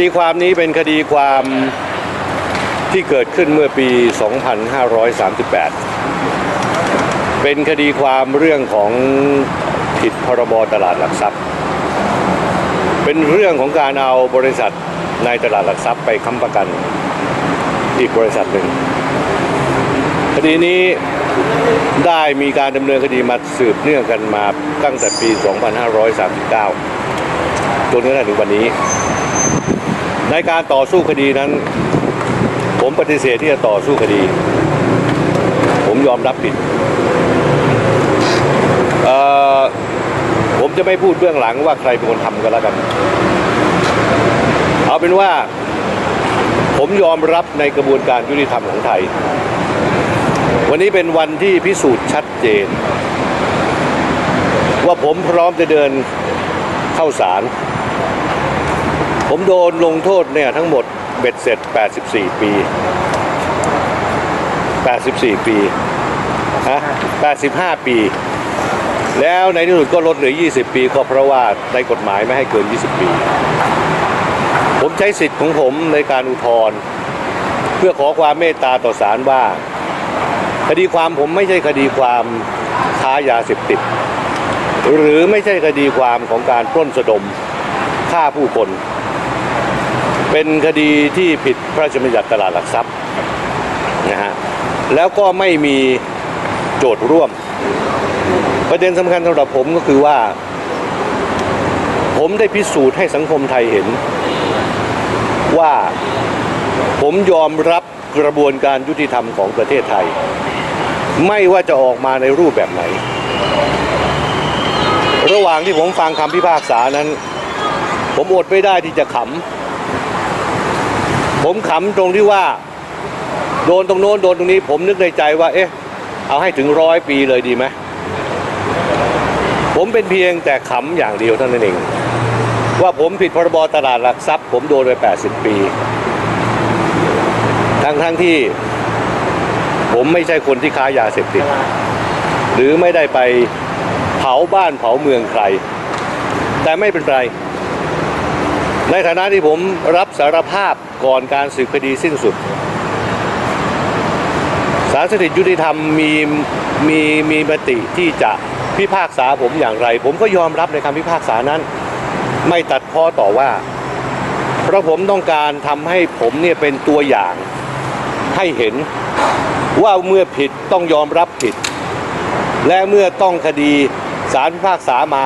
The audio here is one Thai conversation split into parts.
ดีความนี้เป็นคดีความที่เกิดขึ้นเมื่อปี 2538 เป็นคดีความเรื่องของผิดพรบตลาดหลักทรัพย์ เป็นเรื่องของการเอาบริษัทในตลาดหลักทรัพย์ไปค้ำประกันอีกบริษัทหนึ่ง คดีนี้ได้มีการดำเนินคดีมาสืบเนื่องกันมาตั้งแต่ปี 2539 จนกระทั่งถึงวันนี้ ในการต่อสู้คดีนั้น ผมปฏิเสธที่จะต่อสู้คดี ผมยอมรับผิดผมจะไม่พูดเบื้องหลังว่าใครเป็นคนทำกันแล้วกัน เอาเป็นว่า ผมยอมรับในกระบวนการยุติธรรมของไทย วันนี้เป็นวันที่พิสูจน์ชัดเจน ว่าผมพร้อมจะเดินเข้าศาล ผมโดนลงโทษเนี่ยทั้งหมดเบ็ดเสร็จ 84 ปี 84 ปีฮะ85 ปี แล้วในที่สุดก็ลดเหลือ 20 ปี ก็เพราะว่าในกฎหมายไม่ให้เกิน 20 ปี ผมใช้สิทธิ์ของผมในการอุทธรณ์เพื่อขอความเมตตาต่อศาลว่า คดีความผมไม่ใช่คดีความค้ายาเสพติด หรือไม่ใช่คดีความของการปล้นสะดมฆ่าผู้คน เป็นคดีที่ผิดพระราชบัญญัติตลาดหลักทรัพย์นะฮะแล้วก็ไม่มีโจทย์ร่วม ประเด็นสำคัญสำหรับผมก็คือว่า ผมได้พิสูจน์ให้สังคมไทยเห็น ว่าผมยอมรับกระบวนการยุติธรรมของประเทศไทย ไม่ว่าจะออกมาในรูปแบบไหน ระหว่างที่ผมฟังคำพิพากษานั้น ผมอดไม่ได้ที่จะขำ ผมขำตรงที่ว่า โดนตรงโน้นโดนตรงนี้ ผมนึกในใจว่า เอ๊ะ เอาให้ถึงร้อยปีเลยดีไหมผมเป็นเพียงแต่ขำอย่างเดียวเท่านั้นเอง ว่าผมผิดพรบตลาดหลักทรัพย์ ผมโดนไป 80 ปี ทั้งทั้งที่ ผมไม่ใช่คนที่ค้ายาเสพติด หรือไม่ได้ไปเผาบ้านเผาเมืองใคร แต่ไม่เป็นไร ในฐานะที่ผมรับสารภาพก่อนการสืบคดีสิ้นสุดศาลสถิตยุติธรรมมีมีมีมติที่จะพิพากษาผมอย่างไร ผมก็ยอมรับในคำพิพากษานั้น ไม่ตัดพ้อต่อว่า เพราะผมต้องการทำให้ผมเนี่ยเป็นตัวอย่างให้เห็นว่าเมื่อผิดต้องยอมรับผิด และเมื่อต้องคดีศาลพิพากษามา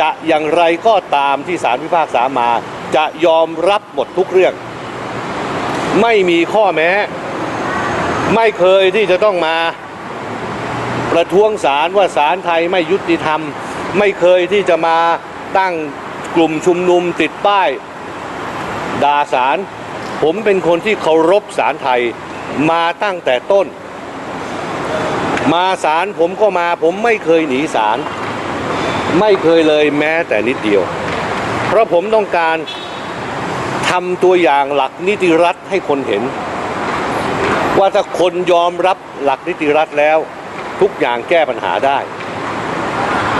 จะอย่างไรก็ตามที่ศาลพิพากษามา จะยอมรับหมดทุกเรื่อง ไม่มีข้อแม้ ไม่เคยที่จะต้องมาประท้วงศาลว่าศาลไทยไม่ยุติธรรม ไม่เคยที่จะมาตั้งกลุ่มชุมนุมติดป้ายด่าศาลผมเป็นคนที่เคารพศาลไทยมาตั้งแต่ต้น มาศาลผมก็มาผมไม่เคยหนีศาลไม่เคยเลยแม้แต่นิดเดียว เพราะผมต้องการ ทำตัวอย่างหลักนิติรัฐให้คนเห็น ว่าถ้าคนยอมรับหลักนิติรัฐแล้ว ทุกอย่างแก้ปัญหาได้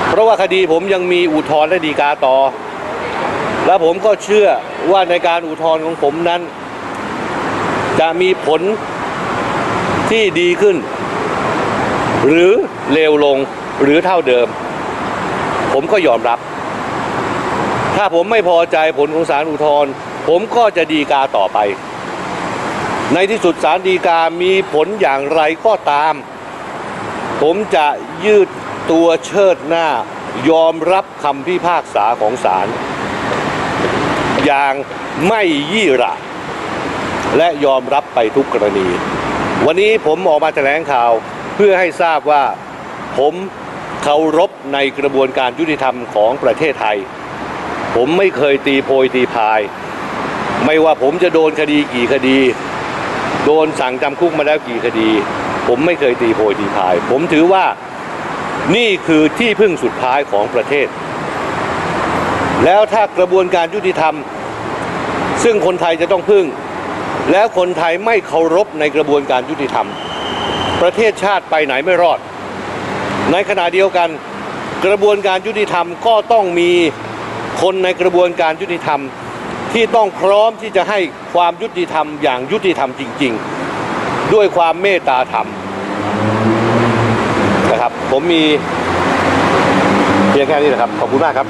เพราะว่าคดีผมยังมีอุทธรณ์และฎีกาต่อ และผมก็เชื่อว่าในการอุทธรณ์ของผมนั้น จะมีผลที่ดีขึ้น หรือเลวลงหรือเท่าเดิม ผมก็ยอมรับ ถ้าผมไม่พอใจผลของศาลอุทธรณ์ ผมก็จะดีกาต่อไป ในที่สุดศาลฎีกามีผลอย่างไรก็ตาม ผมจะยืดตัวเชิดหน้ายอมรับคำพิพากษาของศาลอย่างไม่ยี่หระ และยอมรับไปทุกกรณี วันนี้ผมออกมาแถลงข่าวเพื่อให้ทราบว่าผมเคารพในกระบวนการยุติธรรมของประเทศไทย ผมไม่เคยตีโพยตีพาย ไม่ว่าผมจะโดนคดีกี่คดี โดนสั่งจำคุกมาแล้วกี่คดี ผมไม่เคยตีโพยตีพาย ผมถือว่านี่คือที่พึ่งสุดท้ายของประเทศ แล้วถ้ากระบวนการยุติธรรม ซึ่งคนไทยจะต้องพึ่ง แล้วคนไทยไม่เคารพในกระบวนการยุติธรรม ประเทศชาติไปไหนไม่รอด ในขณะเดียวกันกระบวนการยุติธรรมก็ต้องมีคนในกระบวนการยุติธรรม ที่ต้องพร้อมที่จะให้ความยุติธรรมอย่างยุติธรรมจริง ๆ ด้วยความเมตตาธรรมนะครับ ผมมีเพียงแค่นี้นะครับ ขอบคุณมากครับ